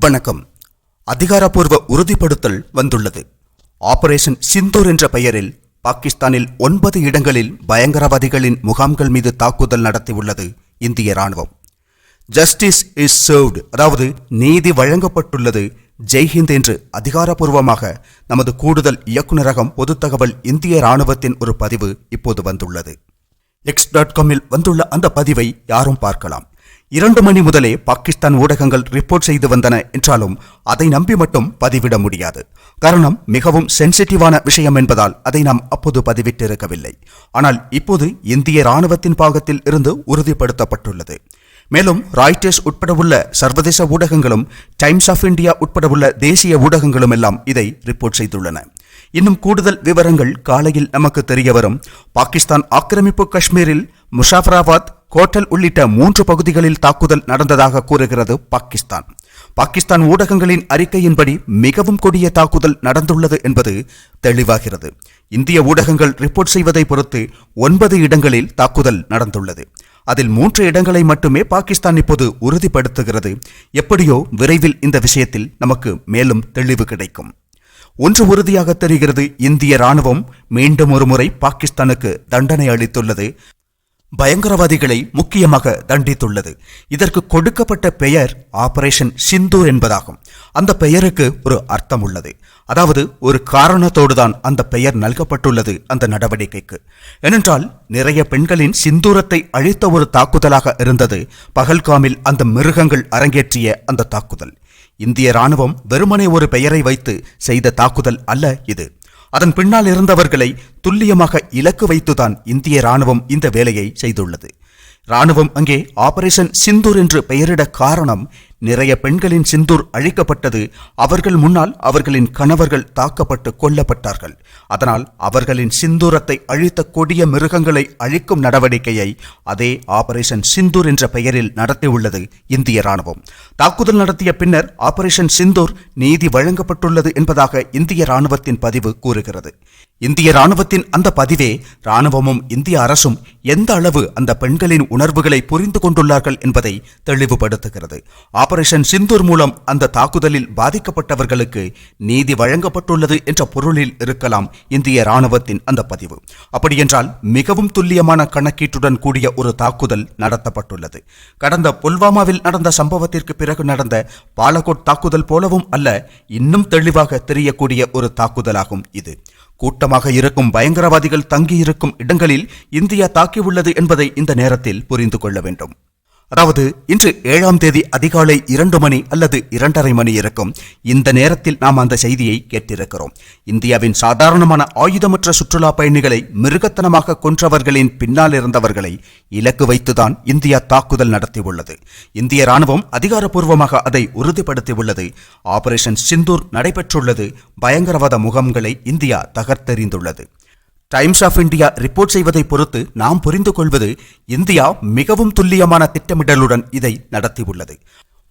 வணக்கம். அதிகாரப்பூர்வ உறுதிப்படுத்தல் வந்துள்ளது. ஆபரேஷன் சிந்தூர் என்ற பெயரில் பாகிஸ்தானில் ஒன்பது இடங்களில் பயங்கரவாதிகளின் முகாம்கள் மீது தாக்குதல் நடத்தியுள்ளது இந்திய ராணுவம் ஜஸ்டிஸ் இஸ் சர்வ்டு அதாவது நீதி வழங்கப்பட்டுள்ளது ஜெய்ஹிந்த் என்று அதிகாரப்பூர்வமாக நமது கூடுதல் இயக்குநரகம் பொது தகவல் இந்திய ராணுவத்தின் ஒரு பதிவு இப்போது வந்துள்ளது. எக்ஸ் டாட் காமில் வந்துள்ள அந்த பதிவை யாரும் பார்க்கலாம். இரண்டு மணி முதலே பாகிஸ்தான் ஊடகங்கள் ரிப்போர்ட் செய்து வந்தன என்றாலும் அதை நம்பி மட்டும் பதிவிட முடியாது. காரணம் மிகவும் சென்சிட்டிவான விஷயம் என்பதால் அதை நாம் அப்போது பதிவிட்டிருக்கவில்லை. ஆனால் இப்போது இந்திய ராணுவத்தின் பாகத்தில் இருந்து உறுதிப்படுத்தப்பட்டுள்ளது. மேலும் ராய்டர்ஸ் உட்பட உள்ள சர்வதேச ஊடகங்களும் டைம்ஸ் ஆஃப் இந்தியா உட்பட உள்ள தேசிய ஊடகங்களும் எல்லாம் இதை ரிப்போர்ட் செய்துள்ளன. இன்னும் கூடுதல் விவரங்கள் காலையில் நமக்கு தெரிய வரும். பாகிஸ்தான் ஆக்கிரமிப்பு காஷ்மீரில் முஷாஃபராபாத் கோட்டல் உள்ளிட்ட மூன்று பகுதிகளில் தாக்குதல் நடந்ததாக கூறுகிறது பாகிஸ்தான். பாகிஸ்தான் ஊடகங்களின் அறிக்கையின்படி மிகவும் கொடிய தாக்குதல் நடந்துள்ளது என்பது தெளிவாகிறது. இந்திய ஊடகங்கள் ரிப்போர்ட் செய்வதை பொறுத்து ஒன்பது இடங்களில் தாக்குதல் நடந்துள்ளது. அதில் மூன்று இடங்களை மட்டுமே பாகிஸ்தான் இப்போது உறுதிப்படுத்துகிறது. எப்படியோ விரைவில் இந்த விஷயத்தில் நமக்கு மேலும் தெளிவு கிடைக்கும். ஒன்று உறுதியாக தெரிகிறது இந்திய ராணுவம் மீண்டும் ஒருமுறை பாகிஸ்தானுக்கு தண்டனை அளித்துள்ளது. பயங்கரவாதிகளை முக்கியமாக தண்டித்துள்ளது. இதற்கு கொடுக்கப்பட்ட பெயர் ஆபரேஷன் சிந்தூர் என்பதாகும். அந்த பெயருக்கு ஒரு அர்த்தம் உள்ளது அதாவது ஒரு காரணத்தோடு தான் அந்த பெயர் நல்கப்பட்டுள்ளது அந்த நடவடிக்கைக்கு. ஏனென்றால் நிறைய பெண்களின் சிந்தூரத்தை அழித்த ஒரு தாக்குதலாக இருந்தது பகல்காமில் அந்த மிருகங்கள் அரங்கேற்றிய அந்த தாக்குதல். இந்திய ராணுவம் வெறுமனே ஒரு பெயரை வைத்து செய்த தாக்குதல் அல்ல இது. அதன் பின்னால் இருந்தவர்களை துல்லியமாக இலக்கு வைத்துதான் இந்திய ராணுவம் இந்த வேலையை செய்துள்ளது. ராணுவம் அங்கே ஆபரேஷன் சிந்தூர் என்று பெயரிட காரணம் நிறைய பெண்களின் சிந்தூர் அழிக்கப்பட்டது. அவர்கள் முன்னால் அவர்களின் கணவர்கள் தாக்கப்பட்டு கொல்லப்பட்டார்கள். அதனால் அவர்களின் சிந்தூரத்தை அழித்த கொடிய மிருகங்களை அழிக்கும் நடவடிக்கையை அதே ஆபரேஷன் சிந்தூர் என்ற பெயரில் நடத்தியுள்ளது இந்திய ராணுவம் தாக்குதல் நடத்திய பின்னர் ஆபரேஷன் சிந்தூர் நீதி வழங்கப்பட்டுள்ளது என்பதாக இந்திய ராணுவத்தின் பதிவு கூறுகிறது. இந்திய ராணுவத்தின் அந்த பதிவே ராணுவமும் இந்திய அரசும் எந்த அளவு அந்த பெண்களின் உணர்வுகளை புரிந்து கொண்டுள்ளார்கள் என்பதை தெளிவுபடுத்துகிறது. ஆபரேஷன் சிந்தூர் மூலம் அந்த தாக்குதலில் பாதிக்கப்பட்டவர்களுக்கு நீதி வழங்கப்பட்டுள்ளது என்ற பொருளில் இருக்கலாம் இந்திய ராணுவத்தின் அந்த பதிவு. அப்படியென்றால் மிகவும் துல்லியமான கணக்கீட்டுடன் கூடிய ஒரு தாக்குதல் நடத்தப்பட்டுள்ளது. கடந்த புல்வாமாவில் நடந்த சம்பவத்திற்கு பிறகு நடந்த பாலகோட் தாக்குதல் போலவும் அல்ல இன்னும் தெளிவாக தெரியக்கூடிய ஒரு தாக்குதலாகும் இது. கூட்டமாக இருக்கும் பயங்கரவாதிகள் தங்கியிருக்கும் இடங்களில் இந்தியா தாக்கியுள்ளது என்பதை இந்த நேரத்தில் புரிந்து கொள்ள வேண்டும். அதாவது இன்று ஏழாம் தேதி அதிகாலை இரண்டு மணி அல்லது இரண்டரை மணி இருக்கும். இந்த நேரத்தில் நாம் அந்த செய்தியை கேட்டிருக்கிறோம். இந்தியாவின் சாதாரணமான ஆயுதமற்ற சுற்றுலா பயணிகளை மிருகத்தனமாக கொன்றவர்களின் பின்னால் இருந்தவர்களை இலக்கு வைத்துதான் இந்தியா தாக்குதல் நடத்தியுள்ளது. இந்திய ராணுவம் அதிகாரப்பூர்வமாக அதை உறுதிப்படுத்தியுள்ளது. ஆபரேஷன் சிந்தூர் நடைபெற்றுள்ளது. பயங்கரவாத முகாம்களை இந்தியா தகர்த்தெறிந்துள்ளது. டைம்ஸ் ஆஃப் இந்தியா ரிப்போர்ட் செய்வதை பொறுத்து நாம் புரிந்து கொள்வது இந்தியா மிகவும் துல்லியமான திட்டமிடலுடன் இதை நடத்தியுள்ளது.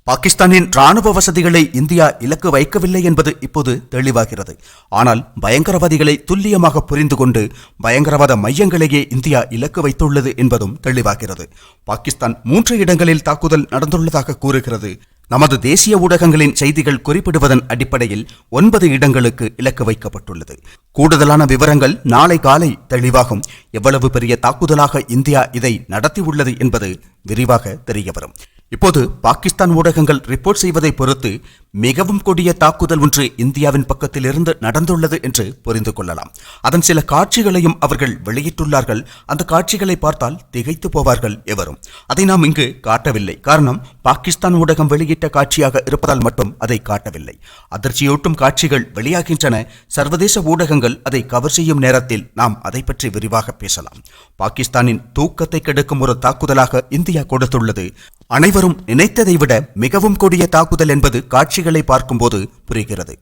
பாகிஸ்தானின் ராணுவ வசதிகளை இந்தியா இலக்கு வைக்கவில்லை என்பது இப்போது தெளிவாகிறது. ஆனால் பயங்கரவாதிகளை துல்லியமாக புரிந்து கொண்டு பயங்கரவாத மையங்களையே இந்தியா இலக்கு வைத்துள்ளது என்பதும் தெளிவாகிறது. பாகிஸ்தான் மூன்று இடங்களில் தாக்குதல் நடந்துள்ளதாக கூறுகிறது. நமது தேசிய ஊடகங்களின் செய்திகள் குறிப்பிடுவதன் அடிப்படையில் ஒன்பது இடங்களுக்கு இலக்கு வைக்கப்பட்டுள்ளது. கூடுதலான விவரங்கள் நாளை காலை தெளிவாகும். எவ்வளவு பெரிய தாக்குதலாக இந்தியா இதை நடத்தியுள்ளது என்பது விரிவாக தெரியவரும் இப்போது பாகிஸ்தான் ஊடகங்கள் ரிப்போர்ட் செய்வதை பொறுத்து மிகவும் கொடிய தாக்குதல் ஒன்று இந்தியாவின் பக்கத்தில் இருந்து நடந்துள்ளது என்று புரிந்து கொள்ளலாம். அதன் சில காட்சிகளையும் அவர்கள் வெளியிட்டுள்ளார்கள். அந்த காட்சிகளை பார்த்தால் திகைத்து போவார்கள் எவரும். அதை நாம் இங்கு காட்டவில்லை. காரணம் பாகிஸ்தான் ஊடகம் வெளியிட்ட காட்சியாக இருப்பதால் மட்டும் அதை காட்டவில்லை. அதிர்ச்சியூட்டும் காட்சிகள் வெளியாகின்றன. சர்வதேச ஊடகங்கள் அதை கவர் செய்யும் நேரத்தில் நாம் அதை பற்றி விரிவாக பேசலாம். பாகிஸ்தானின் தூக்கத்தை கெடுக்கும் ஒரு தாக்குதலாக இந்தியா கொடுத்துள்ளது. அனைவரும் நினைத்ததை விட மிகவும் கொடிய தாக்குதல் என்பது காட்சி காட்சிகளை பார்க்கும்போது புரிகிறது.